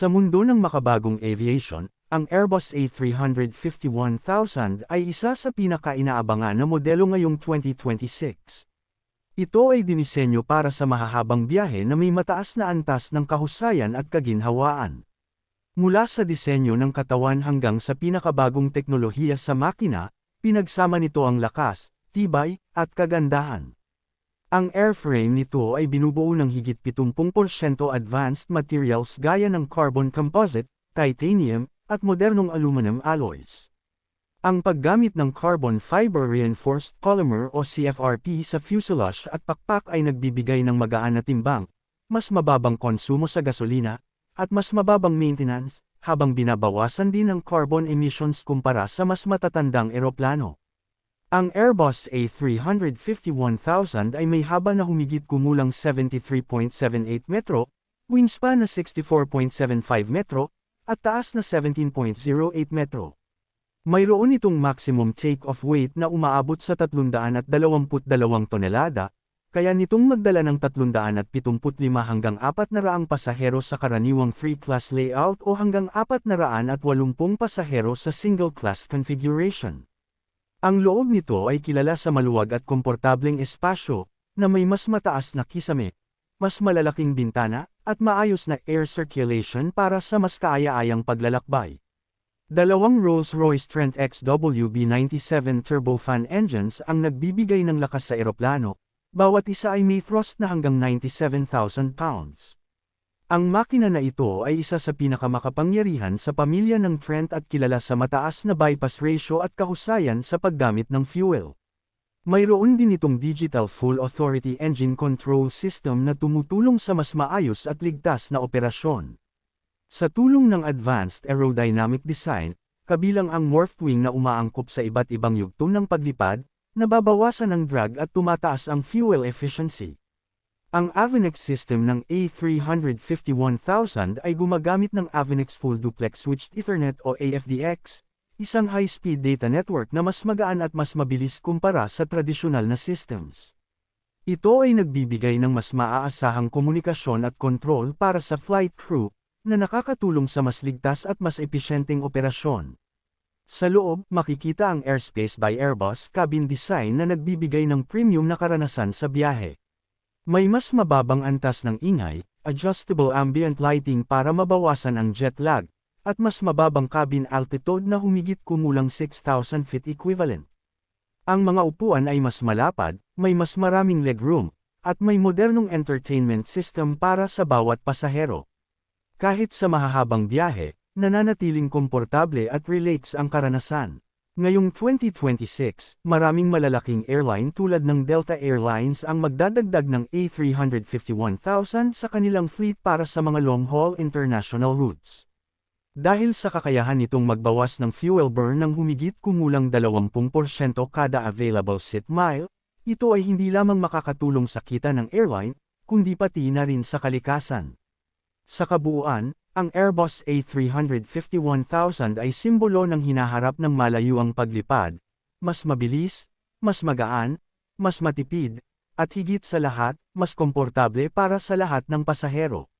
Sa mundo ng makabagong aviation, ang Airbus A351,000 ay isa sa pinaka-inaabangan na modelo ngayong 2026. Ito ay dinisenyo para sa mahahabang biyahe na may mataas na antas ng kahusayan at kaginhawaan. Mula sa disenyo ng katawan hanggang sa pinakabagong teknolohiya sa makina, pinagsama nito ang lakas, tibay, at kagandahan. Ang airframe nito ay binubuo ng higit 70% advanced materials gaya ng carbon composite, titanium, at modernong aluminum alloys. Ang paggamit ng carbon fiber reinforced polymer o CFRP sa fuselage at pakpak ay nagbibigay ng magaan na timbang, mas mababang konsumo sa gasolina, at mas mababang maintenance, habang binabawasan din ang carbon emissions kumpara sa mas matatandang eroplano. Ang Airbus A351,000 ay may haba na humigit kumulang 73.78 metro, wingspan na 64.75 metro, at taas na 17.08 metro. Mayroon itong maximum take-off weight na umaabot sa 322 tonelada, kaya nitong magdala ng 375 hanggang 400 pasahero sa karaniwang free class layout o hanggang 480 pasahero sa single class configuration. Ang loob nito ay kilala sa maluwag at komportableng espasyo, na may mas mataas na kisame, mas malalaking bintana, at maayos na air circulation para sa mas kaaya-ayang paglalakbay. Dalawang Rolls-Royce Trent XWB-97 turbofan engines ang nagbibigay ng lakas sa eroplano, bawat isa ay may thrust na hanggang 97,000 pounds. Ang makina na ito ay isa sa pinakamakapangyarihan sa pamilya ng Trent at kilala sa mataas na bypass ratio at kahusayan sa paggamit ng fuel. Mayroon din itong Digital Full Authority Engine Control System na tumutulong sa mas maayos at ligtas na operasyon. Sa tulong ng advanced aerodynamic design, kabilang ang morphed wing na umaangkop sa iba't ibang yugto ng paglipad, nababawasan ang drag at tumataas ang fuel efficiency. Ang Avinex system ng A351,000 ay gumagamit ng Avinex Full Duplex Switched Ethernet o AFDX, isang high-speed data network na mas magaan at mas mabilis kumpara sa tradisyonal na systems. Ito ay nagbibigay ng mas maaasahang komunikasyon at kontrol para sa flight crew, na nakakatulong sa mas ligtas at mas episyenteng operasyon. Sa loob, makikita ang Airspace by Airbus cabin design na nagbibigay ng premium na karanasan sa biyahe. May mas mababang antas ng ingay, adjustable ambient lighting para mabawasan ang jet lag, at mas mababang cabin altitude na humigit kumulang 6,000 feet equivalent. Ang mga upuan ay mas malapad, may mas maraming legroom, at may modernong entertainment system para sa bawat pasahero. Kahit sa mahahabang biyahe, nananatiling komportable at relax ang karanasan. Ngayong 2026, maraming malalaking airline tulad ng Delta Airlines ang magdadagdag ng A351,000 sa kanilang fleet para sa mga long-haul international routes. Dahil sa kakayahan nitong magbawas ng fuel burn ng humigit kumulang 20% kada available seat mile, ito ay hindi lamang makakatulong sa kita ng airline, kundi pati na rin sa kalikasan. Sa kabuuan, ang Airbus A351,000 ay simbolo ng hinaharap ng malayuang paglipad, mas mabilis, mas magaan, mas matipid, at higit sa lahat, mas komportable para sa lahat ng pasahero.